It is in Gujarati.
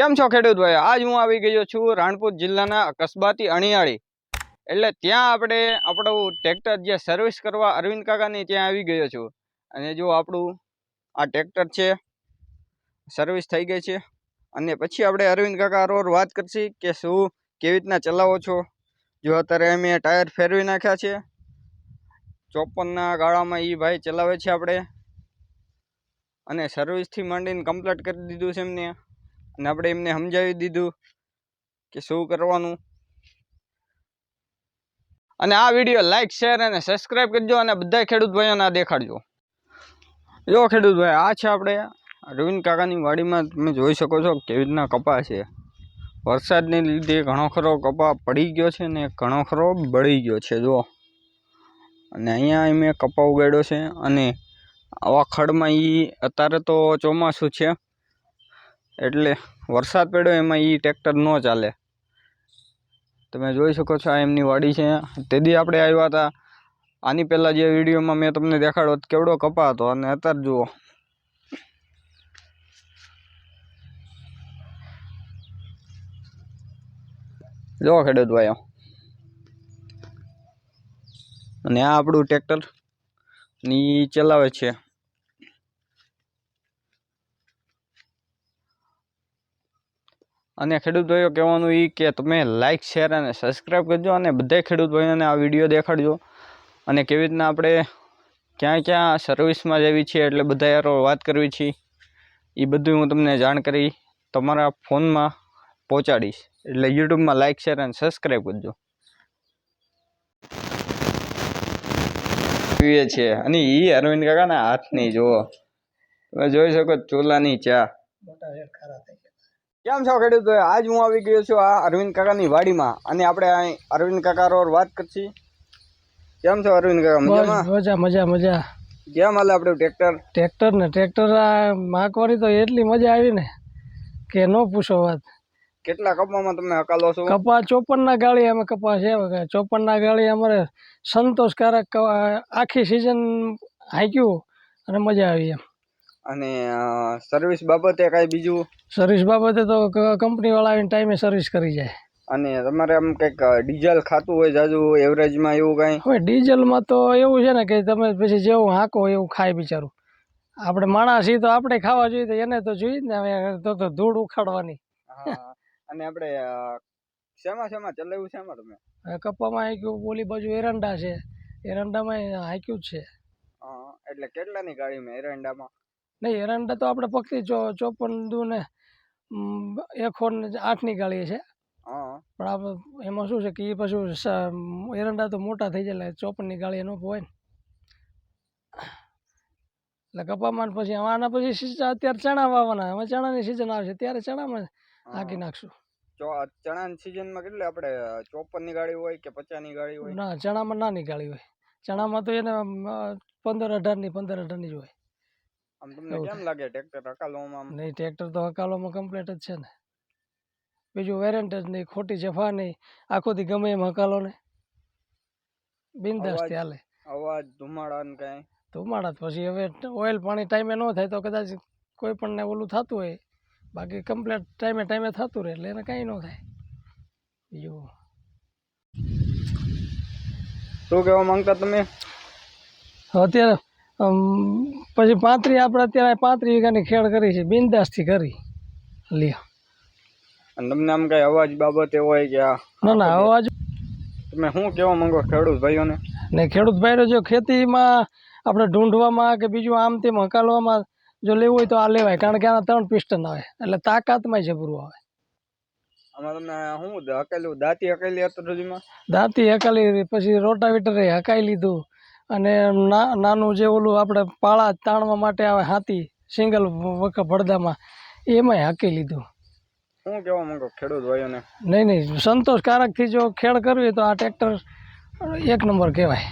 કેમ છો ખેડૂત ભાઈ આજ હું આવી ગયો છું રાણપુર જિલ્લાના કસબાતી અણિયાળી. એટલે ત્યાં આપણે આપણું ટ્રેક્ટર જે સર્વિસ કરવા અરવિંદ કાકાની ત્યાં આવી ગયો છું. અને જો આપણું આ ટ્રેક્ટર છે સર્વિસ થઈ ગઈ છે. અને પછી આપણે અરવિંદ કાકા રોર વાત કરશી કે શું, કેવી રીતના ચલાવો છો? જો અત્યારે અમે ટાયર ફેરવી નાખ્યા છે. ચોપનના ગાળામાં એ ભાઈ ચલાવે છે આપણે. અને સર્વિસથી માંડીને કમ્પ્લીટ કરી દીધું છે એમને. અને આપણે એમને સમજાવી દીધું કે શું કરવાનું. અને આ વીડિયો લાઈક શેર અને સબસ્ક્રાઈબ કરજો અને બધા ખેડૂત ભાઈઓને આ દેખાડજો. જો ખેડૂત ભાઈ, આ છે આપણે અરવિંદ કાકાની વાડીમાં તમે જોઈ શકો છો કેવી રીતના કપા છે. વરસાદને લીધે ઘણો ખરો કપા પડી ગયો છે ને ઘણો ખરો બળી ગયો છે જો અને અહીંયા મેં કપા ઉગાડ્યો છે અને આવા ખડમાં એ અત્યારે તો ચોમાસું છે. એટલે વરસાદ પડ્યો એમાં એ ટ્રેક્ટર ન ચાલે. તમે જોઈ શકો છો આ એમની વાડી છે. તેથી આપણે આવ્યા હતા. આની પહેલાં જે વિડીયોમાં મેં તમને દેખાડો કેવડો કપા હતો. અને અત્યારે જુઓ. જો ખેડૂત ભાઈઓ. અને આ આપણું ટ્રેક્ટરની ચલાવે છે. અને ખેડૂત ભાઈઓ કહેવાનું એ કે તમે લાઇક શેર અને સબસ્ક્રાઈબ કરજો અને બધા ખેડૂત ભાઈઓને આ વીડિયો દેખાડજો. અને કેવી રીતના આપણે ક્યાં ક્યાં સર્વિસમાં જવી છે એટલે બધા યારો વાત કરવી છે એ બધું હું તમને જાણ કરી તમારા ફોનમાં પહોંચાડીશ. એટલે યુટ્યુબમાં લાઇક શેર અને સબસ્ક્રાઈબ કરજો. પીએ છે. અને એ અરવિંદ કાકાના હાથની જુઓ. તમે જોઈ શકો ચોલાની ચા. કેમ છો ખેડૂત આજ હું આવી ગયો છું આ અરવિંદ કાકાની વાડીમાં અને આપણે અહીં અરવિંદ કાકા રોર વાત કરશી. કેમ છો અરવિંદ કાકા? મજામાં? મજા મજા મજા. કેમ હાલે આપણે ટ્રેક્ટર? ટ્રેક્ટર ને ટ્રેક્ટર આ માકવારી તો એટલી મજા આવી ને કે ન પૂછો વાત. કેટલા કપામાં તમે હકાલો છો? કપા ચોપન ના ગાળી અમે કપા છે ચોપન ના ગાળી અમારે સંતોષકારક આખી સિઝન હાંક્યું અને મજા આવી એમ. અને સર્વિસ બાબતે કાંઈ બીજું? સર્વિસ બાબતે તો કંપની વાળા આવીને ટાઈમે સર્વિસ કરી જાય. અને તમારે આમ કંઈક ડીઝલ ખાતું હોય જાજુ એવરેજમાં એવું કાંઈ? હવે ડીઝલમાં તો એવું છે ને કે તમે પછી જેવું હાંકો એવું ખાય બિચારું. આપણે માણસ તો આપણે ખાવા જોઈએ તો એને તો જોઈએ ને હવે તો તો ધૂળ ઉખાડવાની. અને આપણે શેમાં શેમાં ચલાવ્યું શેમાં તમે? કપ્પામાં હાંક્યું ઓલી બાજુ એરંડા છે. એરંડામાં હાંક્યું જ છે. એટલે કેટલાની ગાડીમાં એરંડામાં? નહીં એરંડા તો આપણે પકડી ચો ચોપન દુ ને ઉમ, ને આઠની ગાળી છે પણ આપણે એમાં શું છે કે એ પાછું એરંડા તો મોટા થઈ જાય એટલે ચોપનની ગાળી ન હોય. ને એટલે કપામાં ને પછી આના પછી સીઝન અત્યારે ચણા વાવવાના હવે ચણાની સિઝન આવશે ત્યારે ચણામાં હાકી નાખશું. ચણાની સિઝનમાં કેટલી આપણે ચોપનની ગાળી હોય કે પચાસની ગાળી હોય? ના ચણામાં નાની ગાળી હોય. ચણામાં તો એને પંદર અઢારની પંદર અઢારની જ હોય. આમ તમને કેમ લાગે ટ્રેક્ટર હકાલવામાં નહીં ટ્રેક્ટર તો હકાલોમાં કમ્પ્લીટ જ છે ને. બીજું વેરંટ જ નહીં ખોટી જફા નહીં. આખો દી ગમે એમ હકાલો ને. બિંદાસ ચાલે અવાજ ધુમાડા ને કાંઈ? ધુમાડા તો પછી હવે ઓઇલ પાણી ટાઈમે ન થાય તો કદાચ કોઈ પણ ને ઓલું થતું હોય. બાકી કમ્પ્લીટ ટાઈમે ટાઈમે થતું રહે એટલે એને કાંઈ ન થાય. બીજું. શું કહેવા માંગતા તમે? અત્યારે પછી પાંત્રી આપણે અત્યારે પાંત્રી વીઘાની ખેડ કરી છે બિંદાસથી કરી. લ્યો. અને તમને આમ કઈ અવાજ બાબતે હોય કે ના ના અવાજ તમે શું કહેવા માંગો ખેડૂત ભાઈઓને? ને ખેડૂત ભાઈઓ જો ખેતીમાં આપણે ઢૂંઢવામાં કે બીજું આમ તેમ હકાલવામાં જો લેવું હોય તો આ લેવાય કારણ કે આના ત્રણ પિસ્ટન આવે એટલે તાકાતમાં જબરું આવે. આમાં તમે શું હકેલું? દાંતી હકેલી અત્યાર સુધીમાં દાંતી હકાલી પછી રોટાવેટરે હકાઈ લીધું. અને ના નાનું જે ઓલું આપણે પાળા તાણવા માટે આવે હાથી સિંગલ વખત ભડદામાં એમાંય હાંકી લીધું. શું કહેવા માંગો ખેડૂત ભાઈઓને? નહીં નહીં સંતોષકારકથી જો ખેડ કરવી તો આ ટ્રેક્ટર એક નંબર કહેવાય.